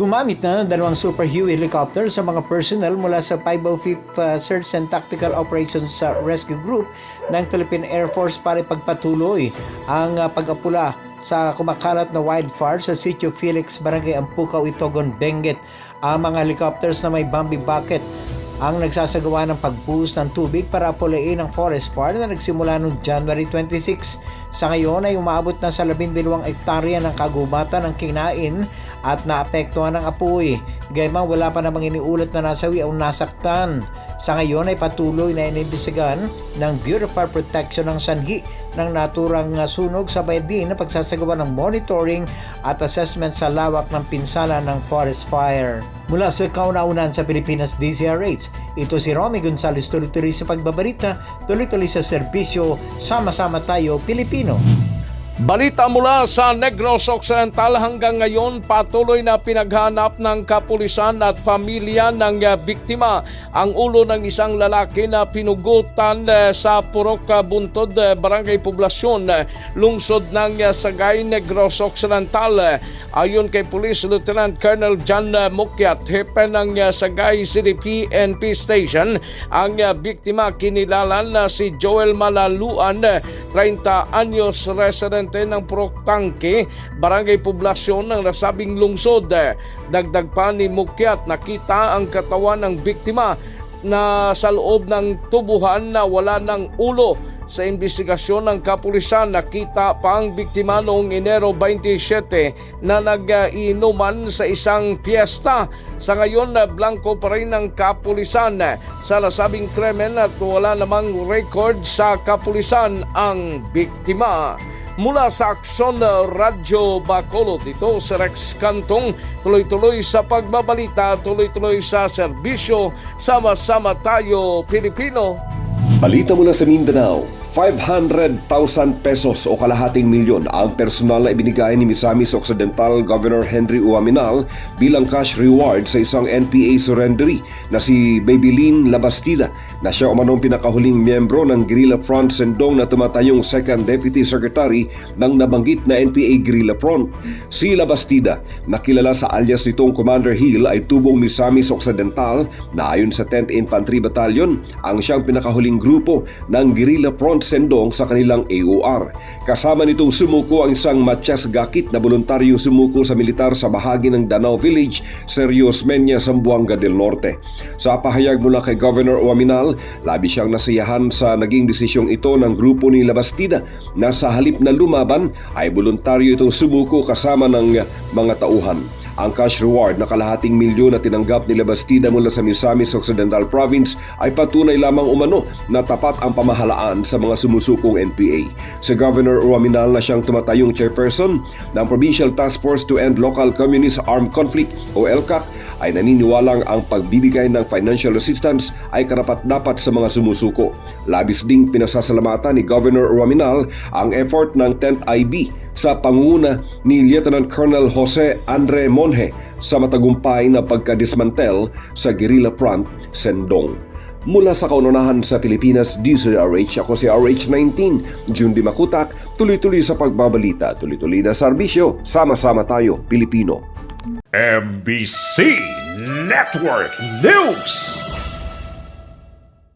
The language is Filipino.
Gumamit na ng dalawang Super Huey helicopter sa mga personnel mula sa 505th uh, Search and Tactical Operations uh, Rescue Group ng Philippine Air Force para ipagpatuloy ang uh, pag-apula sa kumakalat na wildfire sa Sitio Felix, Barangay Ampucaw, Itogon, Benguet. Ang mga helicopters na may Bambi bucket ang nagsasagawa ng pagbuhos ng tubig para apulain ang forest fire na nagsimula noong January 26. Sa ngayon ay umaabot na sa 12 ektarya ng kagubatan ng kinain at naapektuhan ng apoy. Gayman wala pa namang iniulat na nasawi o nasaktan. Sa ngayon ay patuloy na inibisigan ng Bureau Fire Protection ng sanhi ng naturang uh, sunog sabay din na pagsasagawa ng monitoring at assessment sa lawak ng pinsala ng forest fire. Mula sa kauna-unan sa Pilipinas DZRH, ito si Romy Gonzales tuloy-tuloy sa pagbabalita, tuloy-tuloy sa serbisyo, sama-sama tayo Pilipino. Balita mula sa Negros Occidental hanggang ngayon patuloy na pinaghanap ng kapulisan at pamilya ng uh, biktima. Ang ulo ng isang lalaki na pinugutan uh, sa Purok uh, Buntod Barangay Poblasyon lungsod ng Sagay Negros Occidental ayon kay Police Lieutenant Colonel John Mukyat hepe ng Sagay CDP NP Station ang biktima kinilalan na si Joel Malaluan uh, 30 anyos resident presidente ng Purok Tangke, Barangay Poblasyon ng nasabing lungsod. Dagdag pa ni Mukyat nakita ang katawan ng biktima na sa loob ng tubuhan na wala ng ulo. Sa investigasyon ng kapulisan, nakita pa ang biktima noong Enero 27 na nag-inuman sa isang piyesta. Sa ngayon, blanco pa rin ang kapulisan sa nasabing krimen at wala namang record sa kapulisan ang biktima. Mula sa Aksyon Radyo Bacolod, ito si Rex Cantong, tuloy-tuloy sa pagbabalita, tuloy-tuloy sa serbisyo, sama-sama tayo Pilipino. Balita mula sa Mindanao, 500,000 pesos o kalahating milyon ang personal na ibinigay ni Misamis Occidental Governor Henry Uaminal bilang cash reward sa isang NPA surrendery na si Babylin Labastida na siya umanong pinakahuling miyembro ng Guerrilla Front Sendong na tumatayong Second Deputy Secretary ng nabanggit na NPA Guerrilla Front. Si Labastida, nakilala sa alias nitong Commander Hill ay tubong Misamis Occidental na ayon sa 10th Infantry Battalion ang siyang pinakahuling grupo ng Guerrilla Front Sendong sa kanilang AOR. Kasama nitong sumuko ang isang Matias Gakit na voluntaryong sumuko sa militar sa bahagi ng Danao Village, Serios Menya, Zamboanga del Norte. Sa pahayag mula kay Governor Uaminal, labi siyang nasiyahan sa naging desisyong ito ng grupo ni Labastida na sa halip na lumaban ay voluntaryo itong sumuko kasama ng mga tauhan. Ang cash reward na kalahating milyon na tinanggap ni Labastida mula sa Misamis Occidental Province ay patunay lamang umano na tapat ang pamahalaan sa mga sumusukong NPA. Si Governor Uaminal na siyang tumatayong chairperson ng Provincial Task Force to End Local Communist Armed Conflict o LCAC ay naniniwalang ang pagbibigay ng financial assistance ay karapat-dapat sa mga sumusuko. Labis ding pinasasalamatan ni Governor Uaminal ang effort ng 10th IB sa pangunguna ni Lieutenant Colonel Jose Andre Monje sa matagumpay na pagkadismantel sa guerrilla front Sendong. Mula sa kaunahan sa Pilipinas, DZRH, ako si RH19, June Di Makutak, tuloy-tuloy sa pagbabalita, tuloy-tuloy na serbisyo, sama-sama tayo, Pilipino. MBC Network News.